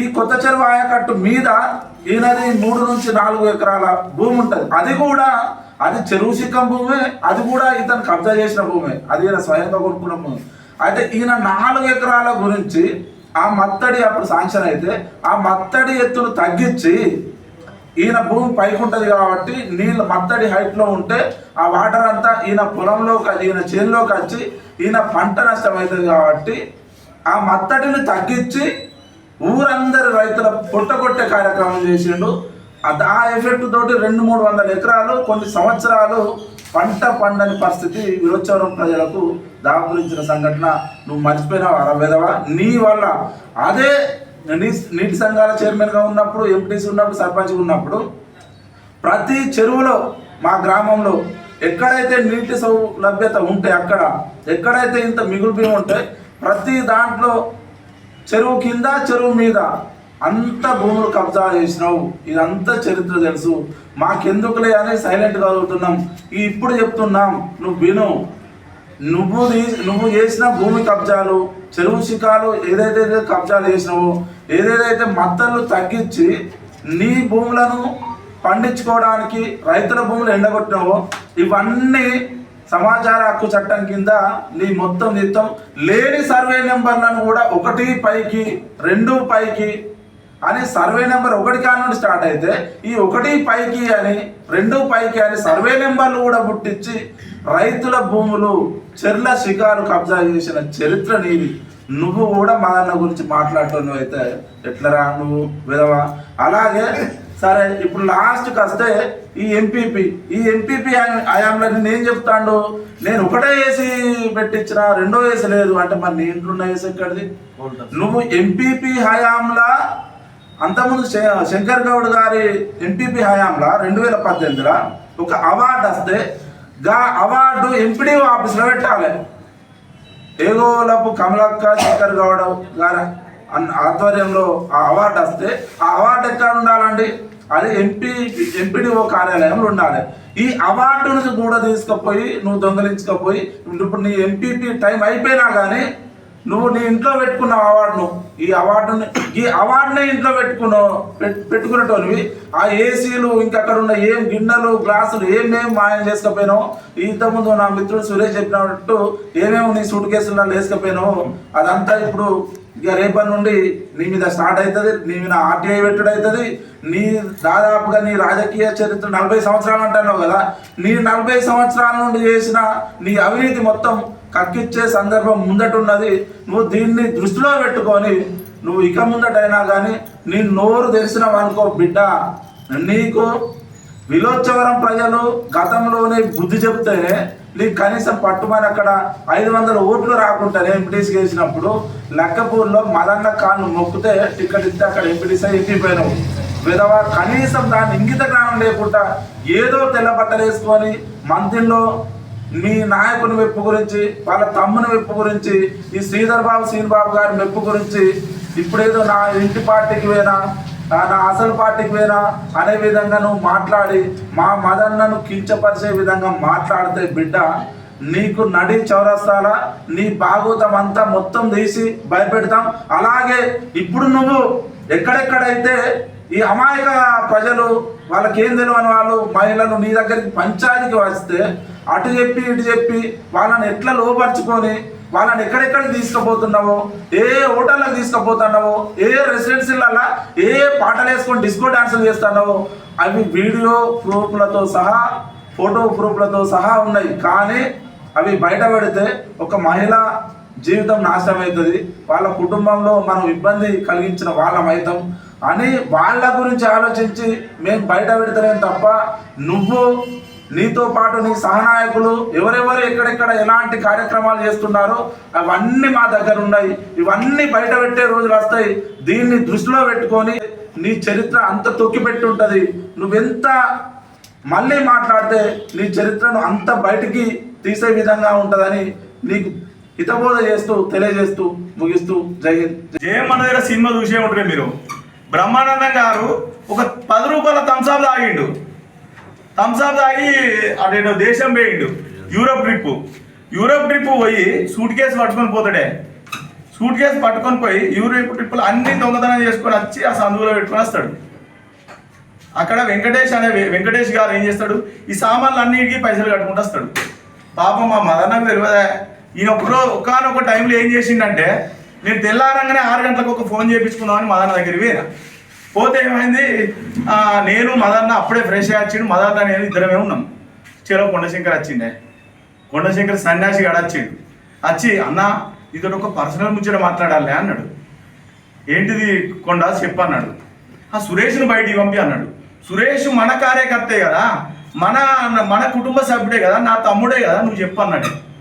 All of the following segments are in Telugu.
ఈ కొత్త చెరువు ఆయకట్టు మీద ఈయనది మూడు నుంచి నాలుగు ఎకరాల భూమి ఉంటుంది. అది కూడా అది చెరువు సిక్కం భూమే అది కూడా ఇతను కబ్జా చేసిన భూమే. అది ఈయన స్వయంగా కొనుక్కున్న భూమి. అయితే ఈయన నాలుగు ఎకరాల గురించి ఆ మత్తడి అప్పుడు శాంక్షన్ అయితే ఆ మత్తడి ఎత్తును తగ్గించి ఈయన భూమి పైకి ఉంటుంది కాబట్టి నీళ్ళు మత్తడి హైట్లో ఉంటే ఆ వాటర్ అంతా ఈయన పొలంలోకి ఈయన చేనులోకి వచ్చి ఈయన పంట నష్టం అవుతుంది కాబట్టి ఆ మత్తడిని తగ్గించి ఊరందరి రైతుల పుట్టగొట్టే కార్యక్రమం చేసిండు. ఆ ఎఫెక్ట్ తోటి రెండు మూడు వందల ఎకరాలు కొన్ని సంవత్సరాలు పంట పండని పరిస్థితి విరోచవరం ప్రజలకు దాపురించిన సంఘటన. నువ్వు మర్చిపోయినావు అరవేదవా నీ వల్ల. అదే నీ నీటి సంఘాల చైర్మన్గా ఉన్నప్పుడు ఎంపీటీసీ ఉన్నప్పుడు సర్పంచ్ ఉన్నప్పుడు ప్రతి చెరువులో మా గ్రామంలో ఎక్కడైతే నీటి సౌలభ్యత ఉంటే అక్కడ ఎక్కడైతే ఇంత మిగులు బియ్యం ఉంటే ప్రతి దాంట్లో చెరువు కింద చెరువు మీద. అంత భూములు కబ్జా చేసినావు. ఇదంతా చరిత్ర తెలుసు. మాకెందుకులే అని సైలెంట్గా అవుతున్నాం ఇప్పుడు చెప్తున్నాం నువ్వు విను. నువ్వు నువ్వు చేసిన భూమి కబ్జాలు చెరువు శిఖాలు ఏదైతే కబ్జాలు చేసినావో ఏదేదైతే మత్తలు తగ్గించి నీ భూములను పండించుకోవడానికి రైతుల భూములు ఎండగొట్టినావో ఇవన్నీ సమాచార హక్కు చట్టం కింద నీ మొత్తం నిత్యం లేని సర్వే నెంబర్లను కూడా ఒకటి పైకి రెండు పైకి అని సర్వే నెంబర్ ఒకటి కానుండి స్టార్ట్ అయితే ఈ ఒకటి పైకి అని రెండు పైకి అని సర్వే నెంబర్లు కూడా పుట్టించి రైతుల భూములు చెర్ల శిఖాలు కబ్జా చేసిన చరిత్ర నీది నువ్వు కూడా మదన్న గురించి మాట్లాడుతున్నావు అయితే. ఎట్లరా నువ్వు? విధవా? అలాగే సరే ఇప్పుడు లాస్ట్కి వస్తే ఈ ఎంపీపీ ఈ ఎంపీపీ హయాంలో నేను చెప్తాడు? నేను ఒకటే వేసి పెట్టించిన రెండో వేసి లేదు. అంటే మరి నీ ఇంట్లో ఉన్న వేసి ఎక్కడిది? నువ్వు ఎంపీపీ హయాంలా? అంతకుముందు శంకర్ గౌడ్ గారి ఎంపీపీ హయాంలా? రెండు వేల పద్దెనిమిదిలో? ఒక అవార్డు వస్తే గా అవార్డు ఎంపీడీ ఆఫీస్లో పెట్టాలి. ఏగోలపు కమలక్క శంకర్ గౌడ్ గారి ఆధ్వర్యంలో ఆ అవార్డు వస్తే ఆ అవార్డు ఎక్కడ ఉండాలండి? అది ఎంపీ ఎంపీడీఓ కార్యాలయంలో ఉండాలి. ఈ అవార్డును కూడా తీసుకుపోయి నువ్వు దొంగలించుకపోయి ఇప్పుడు నీ ఎంపీపీ టైం అయిపోయినా కానీ నువ్వు నీ ఇంట్లో పెట్టుకున్నావు అవార్డును. ఈ అవార్డుని ఈ అవార్డునే ఇంట్లో పెట్టుకున్నావు పెట్- పెట్టుకునేటోనివి ఆ ఏసీలు ఇంకా అక్కడ ఉన్న ఏం గిన్నెలు గ్లాసులు ఏమేం మాయం చేసుకపోయినావు ఇంతకుముందు నా మిత్రుడు సురేష్ చెప్పినట్టు ఏమేమి నీ సూట్ కేసుల్లో వేసుకపోయినావు అదంతా ఇప్పుడు ఇక రేపటి నుండి నీ మీద స్టార్ట్ అవుతుంది నీ మీద ఆర్టీఐ పెట్టుడు అవుతుంది నీ దాదాపుగా నీ రాజకీయ చరిత్ర నలభై సంవత్సరాలు అంటున్నావు కదా నీ నలభై సంవత్సరాల నుండి చేసిన నీ అవినీతి మొత్తం కక్కిచ్చే సందర్భం ముందటున్నది నువ్వు దీన్ని దృష్టిలో పెట్టుకొని నువ్వు ఇక ముందటైనా కానీ నీ నోరు తెలిసినావు అనుకో బిడ్డ నీకు విలోచవరం ప్రజలు గతంలోనే బుద్ధి చెప్తేనే నీకు కనీసం పట్టుమని అక్కడ ఐదు వందల ఓట్లు రాకుండా ఎంపీటీసీ వేసినప్పుడు లక్కపూర్లో మదన్న కాళ్ళు మొక్కితే టికెట్ ఇస్తే అక్కడ ఎంపీటీసీ ఎక్కిపోయినావు విధవ కనీసం దాన్ని ఇంగిత జ్ఞానం లేకుండా ఏదో తెల్ల బట్టలు వేసుకొని మంత్రిలో మీ నాయకుని మెప్పు గురించి వాళ్ళ తమ్ముని మెప్పు గురించి ఈ శ్రీధర్ బాబు శ్రీనిబాబు బాబు గారి మెప్పు గురించి ఇప్పుడేదో నా ఇంటి పార్టీకి పోయినా నా అసలు పార్టీకి వేరా అనే విధంగా నువ్వు మాట్లాడి మా మదన్నను కించపరిచే విధంగా మాట్లాడితే బిడ్డ నీకు నడి చౌరస్తాల నీ భాగవతం అంతా మొత్తం తీసి భయపెడతాం. అలాగే ఇప్పుడు నువ్వు ఎక్కడెక్కడైతే ఈ అమాయక ప్రజలు వాళ్ళకి ఏం తెలియని వాళ్ళు మహిళలు నీ దగ్గరికి పంచాయతీకి వస్తే అటు చెప్పి ఇటు చెప్పి వాళ్ళని ఎట్లా లోపరుచుకొని వాళ్ళని ఎక్కడెక్కడికి తీసుకుపోతున్నావో ఏ హోటళ్ళకి తీసుకుపోతున్నావో ఏ రెసిడెన్సీలలో ఏ పాటలు వేసుకొని డిస్కో డాన్సులు చేస్తున్నావో అవి వీడియో ప్రూఫ్లతో సహా ఫోటో ప్రూఫ్లతో సహా ఉన్నాయి. కానీ అవి బయట పెడితే ఒక మహిళ జీవితం నాశనం అవుతుంది. వాళ్ళ కుటుంబంలో మనం ఇబ్బంది కలిగించిన వాళ్ళం అవుతాం అని వాళ్ళ గురించి ఆలోచించి మేము బయట పెడతలేం తప్ప నువ్వు నీతో పాటు నీ సహనాయకులు ఎవరెవరు ఎక్కడెక్కడ ఎలాంటి కార్యక్రమాలు చేస్తున్నారో అవన్నీ మా దగ్గర ఉన్నాయి. ఇవన్నీ బయట పెట్టే రోజులు వస్తాయి. దీన్ని దృష్టిలో పెట్టుకొని నీ చరిత్ర అంత తొక్కిపెట్టి ఉంటుంది. నువ్వెంత మళ్ళీ మాట్లాడితే నీ చరిత్రను అంత బయటికి తీసే విధంగా ఉంటుందని నీకు హితబోధ చేస్తూ తెలియజేస్తూ ముగిస్తూ జై హింద్. జయం మన దగ్గర సినిమా చూసే ఉంటారు మీరు? బ్రహ్మానందం గారు ఒక పది రూపాయల థమ్సాప్ తాగిండు. థమ్సాప్ తాగి అటు దేశం పోయిండు. యూరోప్ ట్రిప్ యూరోప్ ట్రిప్ పోయి సూట్ కేసు పట్టుకొని పోతాడే. సూట్ కేసు పట్టుకొని పోయి యూరోప్ ట్రిప్పులు అన్ని దొంగతనం చేసుకొని వచ్చి ఆ సందులో పెట్టుకొని వస్తాడు. అక్కడ వెంకటేష్ అనే వెంకటేష్ గారు ఏం చేస్తాడు? ఈ సామాన్లు అన్నిటికీ పైసలు కట్టుకుంటూ వస్తాడు. పాపం మా మదన్నకు తెలియదా? ఈయన ఒకరో ఒకనొక టైంలో ఏం చేసిండంటే నేను తెల్లారంగానే ఆరు గంటలకు ఒక ఫోన్ చేయించుకుందామని మదన్న దగ్గరికి పోయినా. పోతే ఏమైంది? నేను మదన్న అప్పుడే ఫ్రెష్ అయ్యి వచ్చిండు. మదన్న నేను ఇద్దరమే ఉన్నాం. చెరో కొండశంకర్ వచ్చిండే. కొండశంకర్ సన్యాసి గడ వచ్చిండు. వచ్చి అన్న ఇతడు ఒక పర్సనల్ ముచ్చట మాట్లాడాలి అన్నాడు. ఏంటిది కొండ? చెప్పన్నాడు. ఆ సురేష్ను బయటికి పంపి అన్నాడు. సురేష్ మన కార్యకర్తే కదా. మన మన కుటుంబ సభ్యుడే కదా. నా తమ్ముడే కదా నువ్వు చెప్పన్నాడు.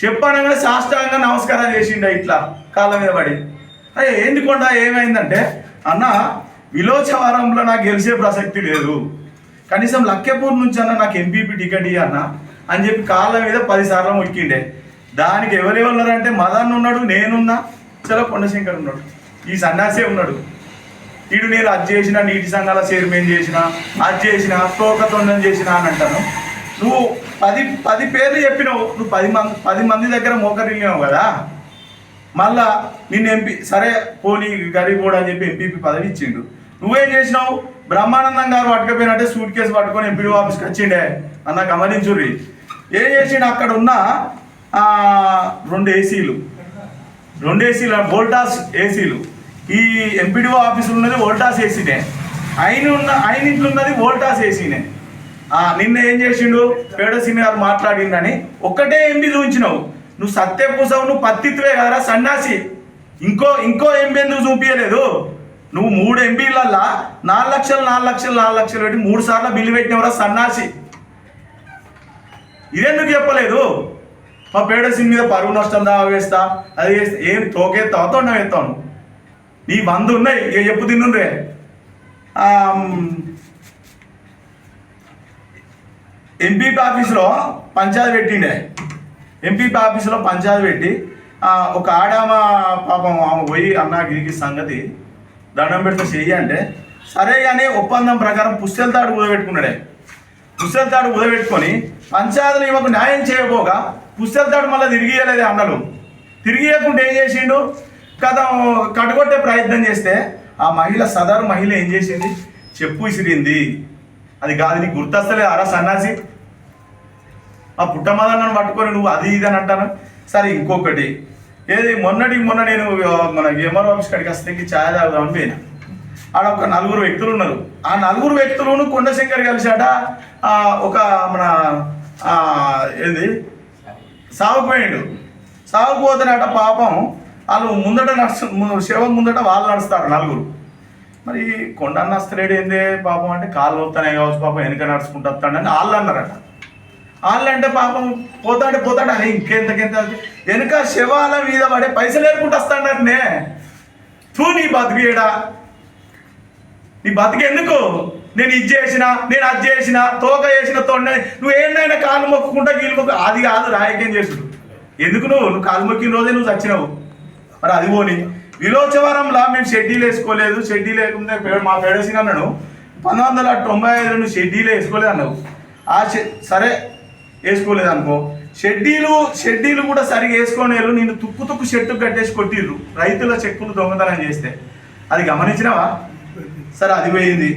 చెప్పనగానే సాష్టాంగంగా నమస్కారం చేసిండ ఇట్లా కాళ్ళ మీద పడి. అరే ఎందుకుండా ఏమైందంటే అన్న విలోచవరంలో నాకు గెలిచే ప్రసక్తి లేదు. కనీసం లక్కెపూర్ నుంచి అన్న నాకు ఎంపీపీ టికెట్ ఇవ్వన్న అన్న అని చెప్పి కాళ్ళ మీద పది సార్లు మొక్కిండే. దానికి ఎవరెవరు ఉన్నారంటే మదన్ ఉన్నాడు నేనున్నా. చలో కొండశంకర్ ఉన్నాడు. ఈ సన్యాసే ఉన్నాడు. ఇటు నేను అది చేసిన నీటి సంఘాల చైర్మన్ చేసిన అది చేసిన తోకతొండం చేసిన అని అంటాను. నువ్వు పది పది పేర్లు చెప్పినావు. నువ్వు పది మంది పది మంది దగ్గర మోకరిల్లినావు కదా. మళ్ళా నిన్ను ఎంపీ సరే పోనీ గరీబోడు అని చెప్పి ఎంపీపీ పదవి ఇచ్చిండు. నువ్వేం చేసినావు? బ్రహ్మానందం గారు పట్టుకపోయినట్టే సూట్ కేసు పట్టుకొని ఎంపీ ఆఫీస్కి వచ్చిండే. అన్న గమనించుర్రి. ఏం చేసిండు? అక్కడ ఉన్న రెండు ఏసీలు. రెండు ఏసీలు వోల్టాస్ ఏసీలు. ఈ ఎంపీడీఓ ఆఫీస్ ఉన్నది వోల్టాస్ ఏసీనే. ఆయన ఉన్న ఆయన ఇంట్లో ఉన్నది వోల్టాస్ ఏసీనే. నిన్న ఏం చేసిండు? పేడ సిని మాట్లాడిందని ఒక్కటే ఎంపీ చూపించినావు. నువ్వు సత్యపూసవు నువ్వు పత్తిత్వే కదరా సన్యాసి ఇంకో ఇంకో ఎంపీ ఎందుకు చూపించలేదు? నువ్వు మూడు ఎంపీలల్లా నాలుగు లక్షలు నాలుగు లక్షలు నాలుగు లక్షలు పెట్టి మూడు సార్లు బిల్లు పెట్టినవరా సన్నాసి? ఇదెందుకు చెప్పలేదు? మా పేడ సిన్ మీద పరువు నష్టం దావా వేస్తా అది చేస్తా ఏం తోకే తొండం ఎత్తాను నీ వంద ఉన్నాయి ఇక చెప్పు తిన్నుండ్రే. ఎంపీపీ ఆఫీస్లో పంచాయతీ పెట్టిండే. ఎంపీపీ ఆఫీస్లో పంచాయతీ పెట్టి ఒక ఆడామ పాపం ఆమె పోయి అన్నా గిరికి సంగతి దండం పెడితే చెయ్యి అంటే సరే కానీ ఒప్పందం ప్రకారం పుస్తెల తాడు ఉదబెట్టుకున్నాడే పుస్తెల తాడు ఉదబెట్టుకొని పంచాయతీలు ఈమెకు న్యాయం చేయబోగా పుస్తెల తాడు మళ్ళీ తిరిగియలేదే అన్నలు. తిరిగియకుండా ఏం చేసిండు? కథ కట్టుకొట్టే ప్రయత్నం చేస్తే ఆ మహిళ సదరు మహిళ ఏం చేసింది? చెప్పు విసిరింది అది కాదు నీకు గుర్తొస్తలేదు. అరా సన్నాసి. ఆ పుట్టమదన్నను పట్టుకొని నువ్వు అది ఇది అని అంటాను? సరే ఇంకొకటి. ఏది మొన్నటి మొన్న నేను మన ఎంఆర్ ఆఫీస్ కాడికి వస్తే ఛాయ్ తాగుదామని పోయినా. ఆడ ఒక నలుగురు వ్యక్తులు ఉన్నారు. ఆ నలుగురు వ్యక్తులను కొండశంకర్ కలిసాట ఒక మన ఏది? సాగుపోయాడు సాగుపోతున్నట పాపం వాళ్ళు ముందట నడుచు శవం ముందట వాళ్ళు నడుస్తారు నలుగురు. మరి కొండన్న వస్తలేడు ఏందే పాపం అంటే కాళ్ళు అవుతానే కావచ్చు పాపం వెనక నడుచుకుంటూ వస్తాడని వాళ్ళు అన్నారట వాళ్ళు అంటే పాపం పోతాడు పోతాడు అరే ఇంకెంతకెంత వెనక శవాల మీద పడే పైసలు ఏరుకుంటూ వస్తాడనే తూ నీ బతికేడా నీ బతికెందుకు నేను ఇది చేసిన నేను అది చేసిన తోక చేసిన తొండ నువ్వు ఏందైనా కాలు మొక్కుకుంటా గీలు మొక్కు? అది కాదు రాయకేం చేసుడు? ఎందుకు నువ్వు? నువ్వు కాలు మొక్కిన రోజే నువ్వు చచ్చినావు. మరి అది పోని. విలోచవరంలా మేము షెడ్యూల్ వేసుకోలేదు. షెడ్యూల్ లేకుండా మా ఫెడరేషన్ అన్నాడు పంతొమ్మిది వందల తొంభై ఐదులో నువ్వు షెడ్యూల్ వేసుకోలేదు అన్నావు. ఆ సరే వేసుకోలేదు అనుకో. షెడ్యూలు షెడ్యూల్ కూడా సరిగా వేసుకొని నేను తుక్కు తుక్కు షెడ్డు కట్టేసి కొట్టిర్రు. రైతుల చెక్కులు దొంగతనం చేస్తే. అది గమనించినావా? సరే అది పోయింది.